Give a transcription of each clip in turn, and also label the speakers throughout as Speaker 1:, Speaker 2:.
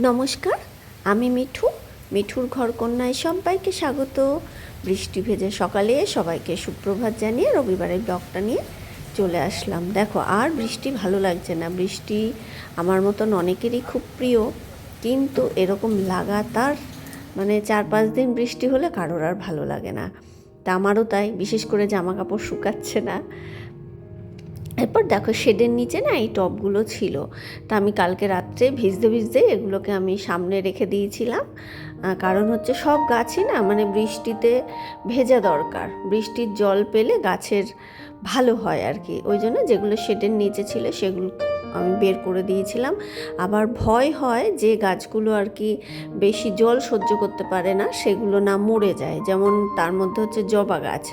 Speaker 1: নমস্কার, আমি মিঠু। মিঠুর ঘর কন্যায় সবাইকে স্বাগত। বৃষ্টি ভেজে সকালে সবাইকে সুপ্রভাত জানিয়ে রবিবারের ব্লগটা নিয়ে চলে আসলাম। দেখো, আর বৃষ্টি ভালো লাগছে না। বৃষ্টি আমার মতন অনেকেরই খুব প্রিয়, কিন্তু এরকম লাগাতার মানে চার পাঁচ দিন বৃষ্টি হলে কারোর আর ভালো লাগে না। তা আমারও তাই, বিশেষ করে জামা কাপড় শুকাচ্ছে না। এরপর দেখো শেডের নিচে না এই টবগুলো ছিল। তা আমি কালকে রাত্রে ভিজতে ভিজতে এগুলোকে আমি সামনে রেখে দিয়েছিলাম। কারণ হচ্ছে সব গাছই না মানে বৃষ্টিতে ভেজা দরকার। বৃষ্টির জল পেলে গাছের ভালো হয় আর কি ওই জন্য যেগুলো শেডের নিচে ছিল সেগুলো আমি বের করে দিয়েছিলাম। আবার ভয় হয় যে গাছগুলো আর কি বেশি জল সহ্য করতে পারে না, সেগুলো না মরে যায়। যেমন তার মধ্যে হচ্ছে জবা গাছ।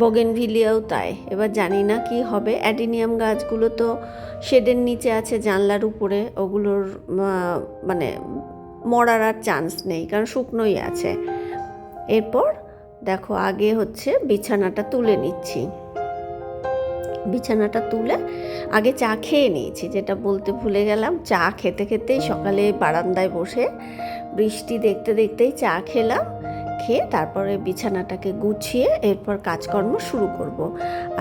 Speaker 1: বগেনভিলিয়াও তাই। এবার জানি না কি হবে। অ্যাডিনিয়াম গাছগুলো তো শেডের নিচে আছে জানলার উপরে। ওগুলোর মানে মরার আর চান্স নেই, কারণ শুকনোই আছে। এরপর দেখো, আগে হচ্ছে বিছানাটা তুলে নিচ্ছি। বিছানাটা তুলে আগে চা খেয়ে নিয়েছি, যেটা বলতে ভুলে গেলাম। চা খেতে খেতেই সকালে বারান্দায় বসে বৃষ্টি দেখতে দেখতেই চা খেলাম। খেয়ে তারপরে বিছানাটাকে গুছিয়ে এরপর কাজকর্ম শুরু করব।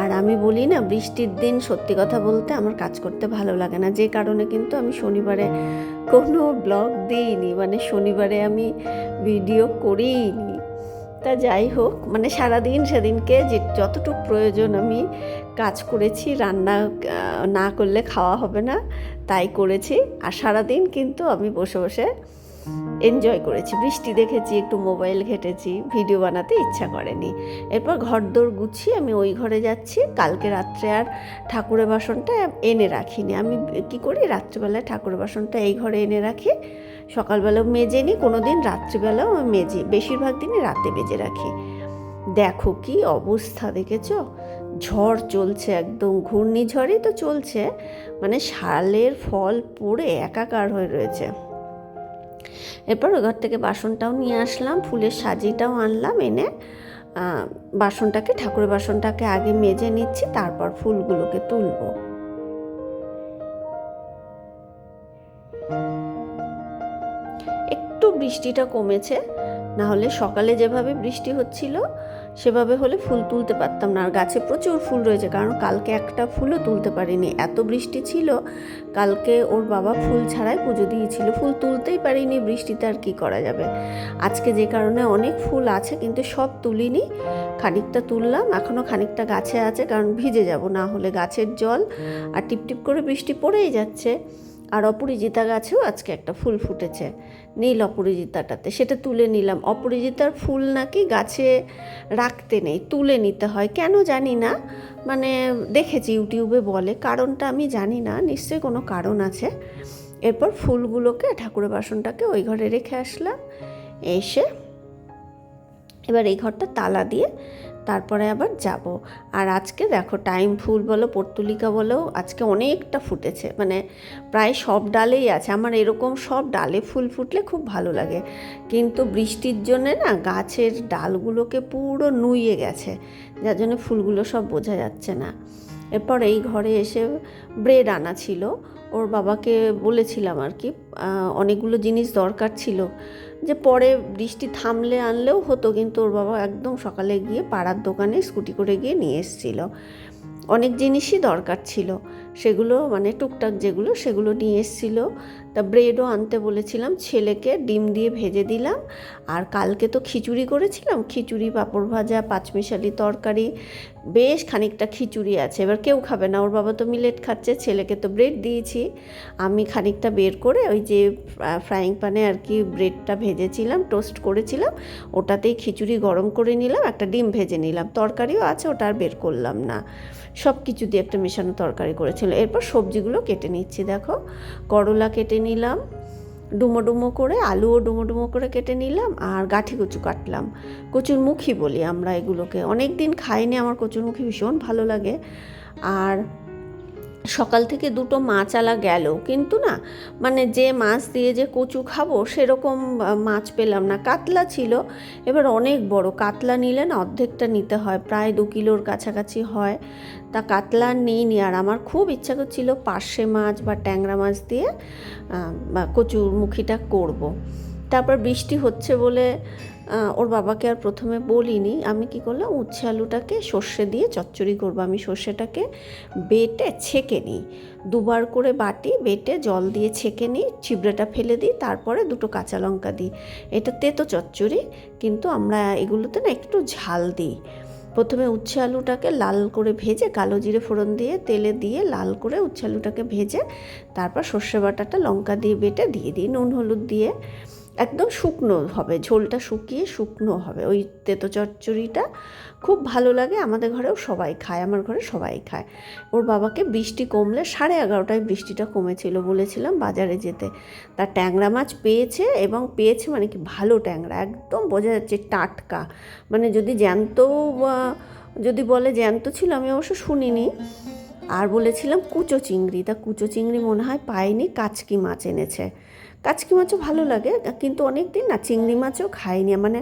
Speaker 1: আর আমি বলি না, বৃষ্টির দিন সত্যি কথা বলতে আমার কাজ করতে ভালো লাগে না। যে কারণে কিন্তু আমি শনিবারে কোনো ব্লগ দিইনি মানে শনিবারে আমি ভিডিও করিনি তা যাই হোক মানে সারাদিন সেদিনকে যে যতটুকু প্রয়োজন আমি কাজ করেছি, রান্না না করলে খাওয়া হবে না, তাই করেছি। আর সারাদিন কিন্তু আমি বসে বসে এনজয় করেছি। বৃষ্টি দেখেছি, একটু মোবাইল ঘেটেছি ভিডিও বানাতে ইচ্ছা করেনি। এরপর ঘরদোর গুছিয়ে আমি ওই ঘরে যাচ্ছি। কালকে রাত্রে আর ঠাকুরের বাসনটা এনে রাখিনি। আমি কি করি, রাত্রিবেলায় ঠাকুরের বাসনটা এই ঘরে এনে রাখি। সকালবেলাও মেজে নিই কোনো দিন রাত্রিবেলাও আমি মেজি, বেশিরভাগ দিনই রাতে মেজে রাখি। দেখো কি অবস্থা, দেখেছ? ঝড় চলছে একদম, ঘূর্ণিঝড়ই তো চলছে মানে শালের ফল পড়ে একাকার হয়ে রয়েছে। এরপর ওই ঘর থেকে বাসনটাও নিয়ে আসলাম, ফুলের সাজিটাও আনলাম, এনে বাসনটাকে, ঠাকুরের বাসনটাকে আগে মেজে নিচ্ছি, তারপর ফুলগুলোকে তুলবো। একটু বৃষ্টিটা কমেছে না হলে সকালে যেভাবে বৃষ্টি হচ্ছিল, সেভাবে হলে ফুল তুলতে পারতাম না। আর গাছে প্রচুর ফুল রয়েছে, কারণ কালকে একটা ফুলও তুলতে পারিনি। এত বৃষ্টি ছিল, কালকে ওর বাবা ফুল ছাড়াই পুজো দিয়েছিল। ফুল তুলতেই পারিনি, বৃষ্টিতে আর কী করা যাবে? আজকে যে কারণে অনেক ফুল আছে, কিন্তু সব তুলিনি। খানিকটা তুললাম এখনও খানিকটা গাছে আছে, কারণ ভিজে যাব, না হলে গাছের জল আর টিপটিপ করে বৃষ্টি পড়েই যাচ্ছে। আর অপরিজিতা গাছেও আজকে একটা ফুল ফুটেছে। নীল অপরিজিতাটাতে। সেটা তুলে নিলাম। অপরিজিতার ফুল নাকি গাছে রাখতে নেই, তুলে নিতে হয়। কেন জানি না। মানে দেখেছি ইউটিউবে বলে। কারণটা আমি জানি না। নিশ্চয়ই কোনো কারণ আছে। এরপর ফুলগুলোকে, ঠাকুরের বাসনটাকে ওই ঘরে রেখে আসলাম। এসে এবার এই ঘরটা তালা দিয়ে তারপরে আবার যাব। আর আজকে দেখো টাইম ফুল বলো, পর্তুলিকা বলো, আজকে অনেকটা ফুটেছে। মানে প্রায় সব ডালেই আছে। আমার এরকম সব ডালে ফুল ফুটলে খুব ভালো লাগে। কিন্তু বৃষ্টির জন্যে না গাছের ডালগুলোকে পুরো নুইয়ে গেছে। যার জন্য ফুলগুলো সব বোঝা যাচ্ছে না। এরপর এই ঘরে এসে ব্রেড আনা ছিল। ওর বাবাকে বলেছিলাম আর কি অনেকগুলো জিনিস দরকার ছিল। যে পরে বৃষ্টি থামলে আনলেও হতো, কিন্তু ওর বাবা একদম সকালে গিয়ে পাড়ার দোকানে স্কুটি করে গিয়ে নিয়ে এসেছিল। অনেক জিনিসই দরকার ছিল। সেগুলো মানে টুকটাক যেগুলো সেগুলো নিয়ে এসেছিল। তা ব্রেডও আনতে বলেছিলাম, ছেলেকে ডিম দিয়ে ভেজে দিলাম। আর কালকে তো খিচুড়ি করেছিলাম, খিচুড়ি, পাঁপড় ভাজা, পাঁচমিশালি তরকারি, বেশ খানিকটা খিচুড়ি আছে। এবার কেউ খাবে না, ওর বাবা তো মিলেট খাচ্ছে, ছেলেকে তো ব্রেড দিয়েছি। আমি খানিকটা বের করে ওই যে ফ্রাইং প্যানে আর কি ব্রেডটা ভেজেছিলাম টোস্ট করেছিলাম। ওটাতেই খিচুড়ি গরম করে নিলাম, একটা ডিম ভেজে নিলাম। তরকারিও আছে, ওটা আর বের করলাম না। সব কিছু দিয়ে একটা মেশানো তরকারি করেছিল এরপর সবজিগুলো কেটে নিচ্ছি, দেখো। করলা কেটে নিলাম ডুমো ডুমো করে, আলুও ডুমো ডুমো করে কেটে নিলাম আর গাঠি কচু কাটলাম। কচুর মুখী বলি আমরা এগুলোকে। অনেক দিন খাইনি, আমার কচুর মুখী ভীষণ ভালো লাগে। আর সকাল থেকে দুটো মাছ আলা গেল। কিন্তু না মানে যে মাছ দিয়ে যে কচু খাব, সেরকম মাছ পেলাম না। কাতলা ছিল, এবার অনেক বড়। কাতলা নিলে না অর্ধেকটা নিতে হয়, প্রায় দু কিলোর কাছাকাছি হয়। তা কাতলা নিইনি, আর আমার খুব ইচ্ছা করছিল পার্শে মাছ বা ট্যাংরা মাছ দিয়ে কচুর মুখিটা করব। তারপর বৃষ্টি হচ্ছে বলে ওর বাবাকে আর প্রথমে বলিনি। আমি কি করলাম, উচ্ছে আলুটাকে সর্ষে দিয়ে চচ্চড়ি করব। আমি সর্ষেটাকে বেটে ছেঁকে নিই। দুবার করে বাটি বেটে জল দিয়ে ছেঁকে নিই চিবড়েটা ফেলে দিই, তারপরে দুটো কাঁচা লঙ্কা দিই। এটা তেতো চচ্চড়ি, কিন্তু আমরা এগুলোতে না একটু ঝাল দিই। প্রথমে উচ্ছে আলুটাকে লাল করে ভেজে কালো জিরে ফোড়ন দিয়ে তেলে দিয়ে লাল করে উচ্ছে আলুটাকে ভেজে তারপর সর্ষে বাটাটা লঙ্কা দিয়ে বেটে দিয়ে দিই, নুন, হলুদ দিয়ে। একদম শুকনো হবে, ঝোলটা শুকিয়ে শুকনো হবে। ওই তেতো চচ্চড়িটা খুব ভালো লাগে, আমাদের ঘরেও সবাই খায়, আমার ঘরে সবাই খায়। ওর বাবাকে বৃষ্টি কমলে সাড়ে এগারোটায় বৃষ্টিটা কমেছিল, বলেছিলাম বাজারে যেতে। তার ট্যাংরা মাছ পেয়েছে এবং পেয়েছে মানে কি ভালো ট্যাংরা, একদম বোঝা যাচ্ছে টাটকা। মানে যদি জ্যান্ত যদি বলে জ্যান্ত ছিল, আমি অবশ্য শুনিনি। আর বলেছিলাম কুচো চিংড়ি, তা কুচো চিংড়ি মনে হয় পায়নি কাচকি মাছ এনেছে। কাচকি মাছও ভালো লাগে, কিন্তু অনেক দিন না চিংড়ি মাছও খাইনি। মানে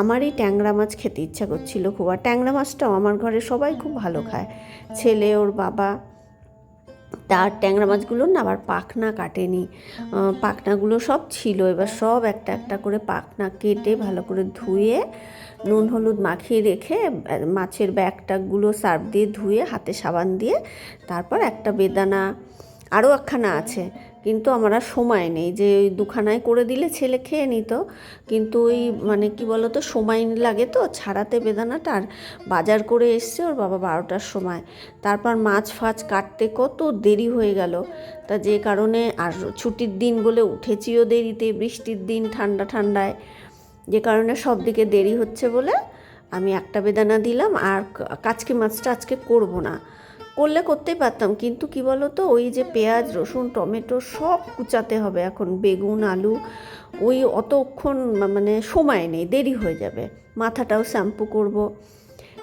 Speaker 1: আমারই ট্যাংরা মাছ খেতে ইচ্ছা করছিল খুব। আর ট্যাংরা মাছটাও আমার ঘরে সবাই খুব ভালো খায়। ছেলে, ওর বাবা, তার ট্যাংরা মাছগুলো না আবার পাখনা কাটেনি। পাখনাগুলো সব ছিল। এবার সব একটা একটা করে পাখনা কেটে ভালো করে ধুয়ে, নুন, হলুদ মাখিয়ে রেখে মাছের ব্যাগটাগুলো সার্ফ দিয়ে ধুয়ে, হাতে সাবান দিয়ে, তারপর একটা বেদানা আরও একখানা আছে। কিন্তু আমার আর সময় নেই। যে ওই দুখানায় করে দিলে ছেলে খেয়ে নিত। কিন্তু ওই মানে কি বলতো, সময় লাগে তো ছাড়াতে বেদানাটা। আর বাজার করে এসছে ওর বাবা বারোটার সময়। তারপর মাছ ফাছ কাটতে কত দেরি হয়ে গেল। তা যে কারণে আর ছুটির দিন বলে উঠেছিও দেরিতে, বৃষ্টির দিন ঠান্ডা ঠান্ডায়। যে কারণে সব দিকে দেরি হচ্ছে বলে আমি একটা বেদানা দিলাম। আর কা- কাচকি মাছটা আজকে করব না। করলে করতেই পারতাম। কিন্তু কি বলো তো ওই যে পেঁয়াজ, রসুন, টমেটো সব কুচাতে হবে এখন। বেগুন, আলু, ওই অতক্ষণ মানে সময় নেই, দেরি হয়ে যাবে। মাথাটাও শ্যাম্পু করব।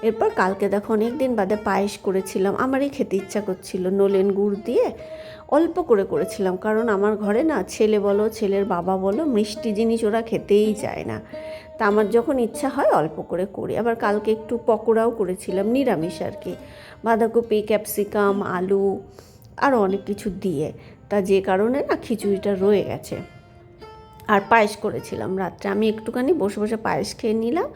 Speaker 1: এরপর কালকে দেখো অনেক দিন বাদে পায়েস করেছিলাম। আমারই খেতে ইচ্ছা করছিল। নলেন গুড় দিয়ে অল্প করে করেছিলাম। কারণ আমার ঘরে না ছেলে বলো, ছেলের বাবা বলো, মিষ্টি জিনিস ওরা খেতেই চায় না। তা আমার যখন ইচ্ছা হয় অল্প করে করি। আবার কালকে একটু পকোড়াও করেছিলাম, নিরামিষ আর কি। বাঁধাকপি, ক্যাপসিকাম, আলু, আরও অনেক কিছু দিয়ে। তা যে কারণে না খিচুড়িটা রয়ে গেছে। আর পায়েস করেছিলাম রাত্রে। আমি একটুখানি বসে বসে পায়েস খেয়ে নিলাম।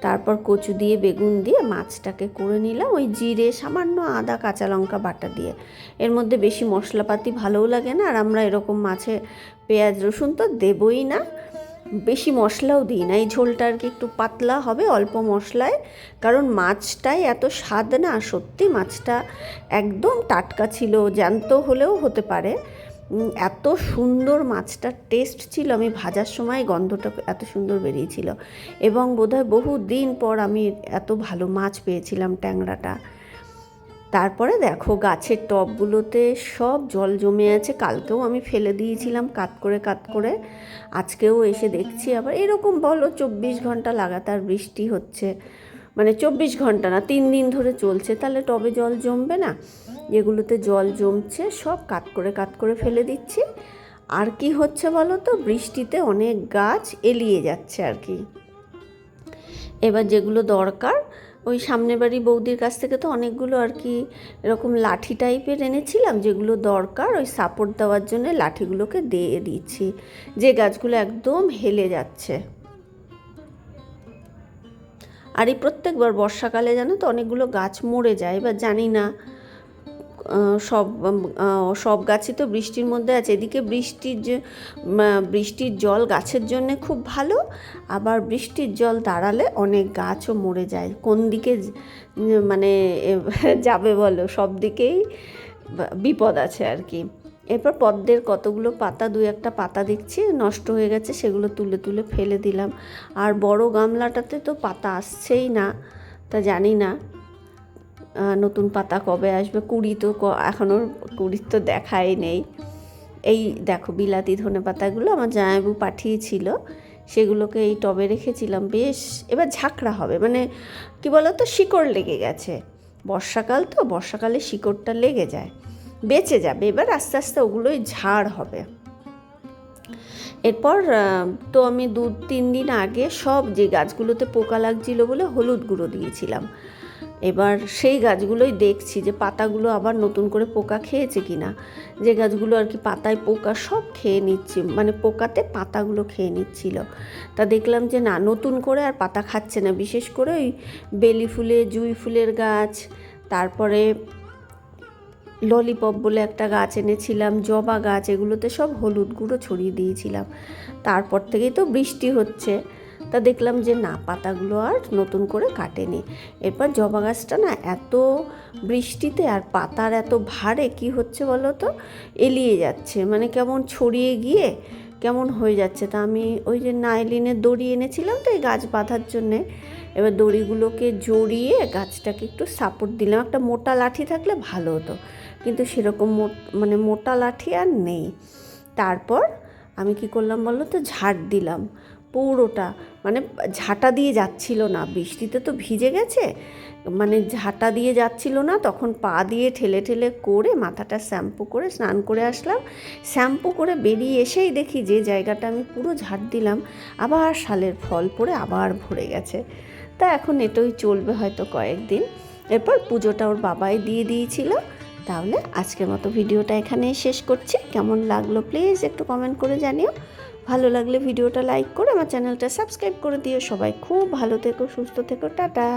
Speaker 1: তারপর কচু দিয়ে, বেগুন দিয়ে মাছটাকে করে নিলাম। ওই জিরে, সামান্য আদা, কাঁচা লঙ্কা বাটা দিয়ে। এর মধ্যে বেশি মশলাপাতি ভালোও লাগে না। আর আমরা এরকম মাছে পেঁয়াজ, রসুন তো দেবই না। বেশি মশলাও দিই না। এই ঝোলটা আর কি একটু পাতলা হবে, অল্প মশলায়। কারণ মাছটাই এত স্বাদ না, সত্যি মাছটা একদম টাটকা ছিল, জ্যান্ত হলেও হতে পারে। এত সুন্দর মাছটার টেস্ট ছিল, আমি ভাজার সময় গন্ধটা এত সুন্দর বেরিয়েছিল। এবং বোধহয় বহু দিন পর আমি এত ভালো মাছ পেয়েছিলাম ট্যাংরাটা। তারপরে দেখো গাছের টবগুলোতে সব জল জমে আছে, কালকেও আমি ফেলে দিয়েছিলাম কাত করে কাত করে। আজকেও এসে দেখছি আবার এরকম বলো চব্বিশ ঘণ্টা লাগাতার বৃষ্টি হচ্ছে। মানে চব্বিশ ঘণ্টা না, তিন দিন ধরে চলছে, তাহলে টবে জল জমবে না? যেগুলোতে জল জমছে, সব কাত করে কাত করে ফেলে দিচ্ছি। আর কি হচ্ছে বলো তো, বৃষ্টিতে অনেক গাছ এলিয়ে যাচ্ছে আর কি। এবার যেগুলো দরকার ওই সামনে বাড়ি বৌদির কাছ থেকে তো অনেকগুলো আর কি এরকম লাঠি টাইপের এনেছিলাম, যেগুলো দরকার, ওই সাপোর্ট দেওয়ার জন্য লাঠিগুলোকে দিয়ে দিচ্ছি। যে গাছগুলো একদম হেলে যাচ্ছে। আর এই প্রত্যেকবার বর্ষাকালে জানো তো অনেকগুলো গাছ মরে যায় বা জানি না সব সব গাছই তো বৃষ্টির মধ্যে আছে। এদিকে বৃষ্টির যে বৃষ্টির জল গাছের জন্য খুব ভালো, আবার বৃষ্টির জল দাঁড়ালে অনেক গাছও মরে যায়। কোন দিকে মানে যাবে বলো? সব দিকেই বিপদ আছে আর কি। এরপর পদ্মের কতগুলো পাতা দু একটা পাতা দেখছি, নষ্ট হয়ে গেছে, সেগুলো তুলে তুলে ফেলে দিলাম। আর বড় গামলাটাতে তো পাতা আসছেই না, তা জানি না। নতুন পাতা কবে আসবে? কুড়ি তো এখনও কুড়ির তো দেখাই নেই। এই দেখো, বিলাতি ধনে পাতাগুলো আমার জামাইবু পাঠিয়েছিল। সেগুলোকে এই টবে রেখেছিলাম। বেশ, এবার ঝাঁকড়া হবে। মানে কি বলো তো শিকড় লেগে গেছে। বর্ষাকাল তো, বর্ষাকালে শিকড়টা লেগে যায়। বেঁচে যাবে। এবার আস্তে আস্তে ওগুলোই ঝাড় হবে। এরপর তো আমি দু তিন দিন আগে সব যে গাছগুলোতে পোকা লাগছিল বলে হলুদ গুঁড়ো দিয়েছিলাম। এবার সেই গাছগুলোই দেখছি যে পাতাগুলো আবার নতুন করে পোকা খেয়েছে কিনা। যে গাছগুলো আর কি পাতায় পোকা সব খেয়ে নিচ্ছে মানে পোকাতে পাতাগুলো খেয়ে নিচ্ছিল। তা দেখলাম যে না, নতুন করে আর পাতা খাচ্ছে না। বিশেষ করে ওই বেলি ফুলে, জুই ফুলের গাছ, তারপরে ললিপপ বলে একটা গাছ এনেছিলাম, জবা গাছ, এগুলোতে সব হলুদ গুঁড়ো ছড়িয়ে দিয়েছিলাম। তারপর থেকেই তো বৃষ্টি হচ্ছে। তা দেখলাম যে না, পাতাগুলো আর নতুন করে কাটেনি। এরপর জবা গাছটা না এত বৃষ্টিতে আর পাতার এত ভারে কি হচ্ছে বলো তো এলিয়ে যাচ্ছে মানে কেমন ছড়িয়ে গিয়ে কেমন হয়ে যাচ্ছে। তা আমি ওই যে নাইলিনের দড়ি এনেছিলাম তো এই গাছ বাঁধার জন্যে, এবার দড়িগুলোকে জড়িয়ে গাছটাকে একটু সাপোর্ট দিলাম। একটা মোটা লাঠি থাকলে ভালো হতো, কিন্তু সেরকম মোট মানে মোটা লাঠি আর নেই। তারপর আমি কি করলাম বলো তো ঝাড় দিলাম। পুরোটা মানে ঝাঁটা দিয়ে যাচ্ছিল না। বৃষ্টিতে তো ভিজে গেছে মানে ঝাঁটা দিয়ে যাচ্ছিল না, তখন পা দিয়ে ঠেলে ঠেলে করে মাথাটা শ্যাম্পু করে স্নান করে আসলাম। শ্যাম্পু করে বেরিয়ে এসেই দেখি যে জায়গাটা আমি পুরো ঝাড় দিলাম, আবার শালের ফল পড়ে আবার ভরে গেছে। তা এখন এটাই চলবে হয়তো কয়েকদিন। এরপর পুজোটা ওর বাবাই দিয়ে দিয়েছিল। তাহলে আজকের মতো ভিডিওটা এখানে শেষ করছি। কেমন লাগল প্লিজ একটু কমেন্ট করে জানিও। ভালো লাগলে ভিডিওটা লাইক করে আমার চ্যানেলটা সাবস্ক্রাইব করে দিও। সবাই খুব ভালো থেকো, সুস্থ থেকো, টাটা।